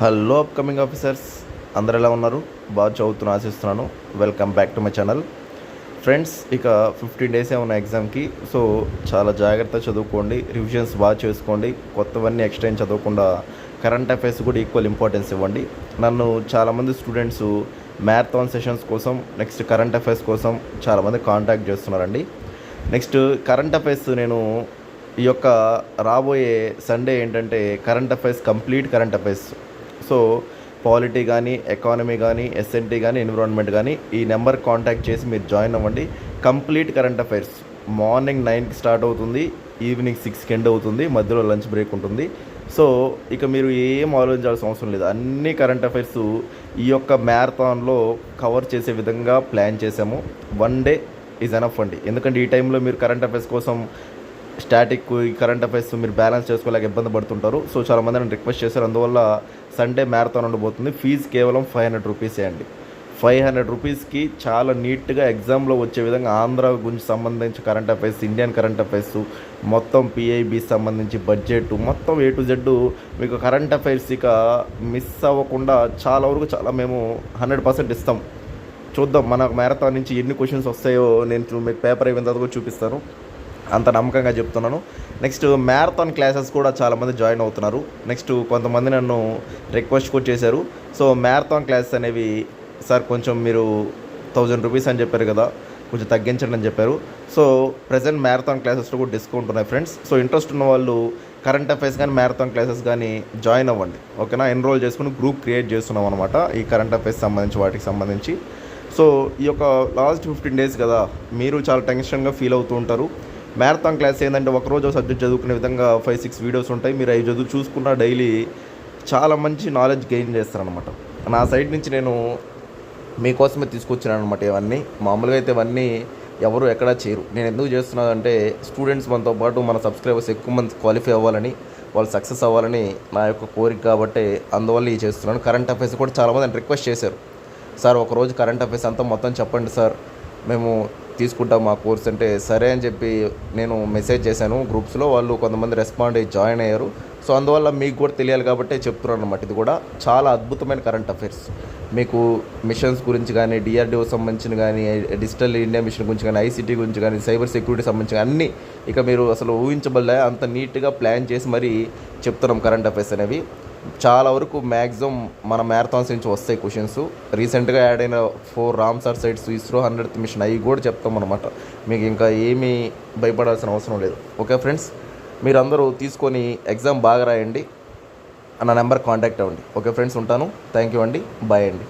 Hello upcoming officers అందరు ఎలా ఉన్నారు? బాగా చదువుతున్నా ఆశిస్తున్నాను. Welcome back to my channel friends ఇక ఫిఫ్టీన్ డేసే ఉన్న ఎగ్జామ్కి సో చాలా జాగ్రత్త చదువుకోండి. రివిజన్స్ బాగా చేసుకోండి. కొత్తవన్నీ ఎక్స్టెండ్ చదవకుండా కరెంట్ అఫైర్స్ కూడా ఈక్వల్ ఇంపార్టెన్స్ ఇవ్వండి. నన్ను చాలామంది స్టూడెంట్స్ మ్యారథాన్ సెషన్స్ కోసం నెక్స్ట్ కరెంట్ అఫైర్స్ కోసం చాలామంది కాంటాక్ట్ చేస్తున్నారండి. నెక్స్ట్ కరెంట్ అఫైర్స్ నేను ఈ యొక్క రాబోయే సండే ఏంటంటే current affairs complete current affairs so polity కానీ ఎకానమీ కానీ ఎస్ఎన్టీ కానీ ఎన్విరాన్మెంట్ కానీ ఈ నెంబర్ కాంటాక్ట్ చేసి మీరు జాయిన్ అవ్వండి. Complete current affairs. మార్నింగ్ నైన్కి స్టార్ట్ అవుతుంది ఈవినింగ్ సిక్స్కి ఎండ్ అవుతుంది మధ్యలో లంచ్ బ్రేక్ ఉంటుంది. సో ఇక మీరు ఏం ఆలోచించాల్సిన అవసరం లేదు. అన్ని కరెంట్ అఫైర్స్ ఈ యొక్క మ్యారథాన్లో కవర్ చేసే విధంగా ప్లాన్ చేసాము. వన్ డే ఈజ్ ఎనఫ్ అండి. ఎందుకంటే ఈ టైంలో మీరు కరెంట్ అఫైర్స్ కోసం స్టాటిక్ ఈ కరెంట్ అఫైర్స్ మీరు బ్యాలెన్స్ చేసుకోలేక ఇబ్బంది పడుతుంటారు. సో చాలా మంది నన్ను రిక్వెస్ట్ చేశారు. అందువల్ల సండే మ్యారథాన్ ఉండబోతుంది ఫీజు కేవలం ఫైవ్ హండ్రెడ్ రూపీసే అండి. ఫైవ్ హండ్రెడ్ రూపీస్కి చాలా నీట్గా ఎగ్జామ్లో వచ్చే విధంగా ఆంధ్ర గురించి సంబంధించి current affairs Indian current affairs మొత్తం పిఐబి సంబంధించి బడ్జెట్ మొత్తం ఏ టు జెడ్ మీకు కరెంట్ అఫైర్స్ ఇక మిస్ అవ్వకుండా చాలా వరకు చాలా మేము హండ్రెడ్ పర్సెంట్ ఇస్తాం. చూద్దాం. మన మ్యారథాన్ నుంచి ఎన్ని క్వశ్చన్స్ వస్తాయో నేను చూ- మీకు పేపర్ అయిపోయిన తర్వాత చూపిస్తాను. అంత నమ్మకంగా చెప్తున్నాను. నెక్స్ట్ మ్యారథాన్ క్లాసెస్ కూడా చాలామంది జాయిన్ అవుతున్నారు. నెక్స్ట్ కొంతమంది నన్ను రిక్వెస్ట్ కూడా చేశారు. సో మ్యారథాన్ క్లాసెస్ అనేవి సార్ కొంచెం మీరు థౌజండ్ రూపీస్ అని చెప్పారు కదా కొంచెం తగ్గించండి అని చెప్పారు. సో ప్రజెంట్ మ్యారథాన్ క్లాసెస్లో కూడా డిస్కౌంట్ ఉన్నాయి ఫ్రెండ్స్ సో ఇంట్రెస్ట్ ఉన్న వాళ్ళు కరెంట్ అఫైర్స్ కానీ మ్యారథాన్ క్లాసెస్ కానీ జాయిన్ అవ్వండి. ఓకేనా ఎన్రోల్ చేసుకుని గ్రూప్ క్రియేట్ చేస్తున్నాం అనమాట ఈ కరెంట్ అఫైర్స్ సంబంధించి వాటికి సంబంధించి. సో ఈ యొక్క లాస్ట్ ఫిఫ్టీన్ డేస్ కదా మీరు చాలా టెన్షన్గా ఫీల్ అవుతూ ఉంటారు. మ్యారథాన్ క్లాస్ ఏంటంటే ఒకరోజు సబ్జెక్ట్ చదువుకునే విధంగా ఫైవ్ సిక్స్ వీడియోస్ ఉంటాయి. మీరు అవి చదువు చూసుకున్న డైలీ చాలా మంచి నాలెడ్జ్ గెయిన్ చేస్తారనమాట నా సైడ్ నుంచి నేను మీకోసమే తీసుకొచ్చాను అనమాట ఇవన్నీ. మామూలుగా అయితే ఇవన్నీ ఎవరు ఎక్కడా చేయరు. నేను ఎందుకు చేస్తున్నానంటే స్టూడెంట్స్ మనతో పాటు మన సబ్స్క్రైబర్స్ ఎక్కువ మంది క్వాలిఫై అవ్వాలని వాళ్ళు సక్సెస్ అవ్వాలని నా యొక్క కోరిక కాబట్టి అందువల్ల ఇవి చేస్తున్నాను. కరెంట్ అఫైర్స్ కూడా చాలామంది రిక్వెస్ట్ చేశారు. సార్ ఒకరోజు కరెంట్ అఫైర్స్ అంతా మొత్తం చెప్పండి సార్. మేము తీసుకుంటాం మా కోర్స్ అంటే సరే అని చెప్పి నేను మెసేజ్ చేశాను. గ్రూప్స్లో వాళ్ళు కొంతమంది రెస్పాండ్ అయ్యి జాయిన్ అయ్యారు. సో అందువల్ల మీకు కూడా తెలియాలి కాబట్టి చెప్తున్నాను అనమాట ఇది కూడా చాలా అద్భుతమైన కరెంట్ అఫైర్స్ మీకు మిషన్స్ గురించి కానీ డిఆర్డిఓ సంబంధించిన కానీ డిజిటల్ ఇండియా మిషన్ గురించి కానీ ఐసీటీ గురించి కానీ సైబర్ సెక్యూరిటీ సంబంధించిన అన్నీ ఇక మీరు అసలు ఊహించబడలే. అంత నీట్గా ప్లాన్ చేసి మరీ చెప్తున్నాం కరెంట్ అఫైర్స్ అనేవి. చాలా వరకు మ్యాక్సిమం మన మ్యారథాన్స్ నుంచి వస్తాయి క్వశ్చన్స్ రీసెంట్గా యాడ్ అయిన four Ramsar sites ISRO hundred mission అవి కూడా చెప్తాం అనమాట మీకు ఇంకా ఏమీ భయపడాల్సిన అవసరం లేదు. ఓకే ఫ్రెండ్స్ మీరందరూ తీసుకొని ఎగ్జామ్ బాగా రాయండి. నా నెంబర్ కాంటాక్ట్ అవ్వండి. ఓకే ఫ్రెండ్స్ ఉంటాను. థ్యాంక్ యూ అండి. బాయ్ అండి.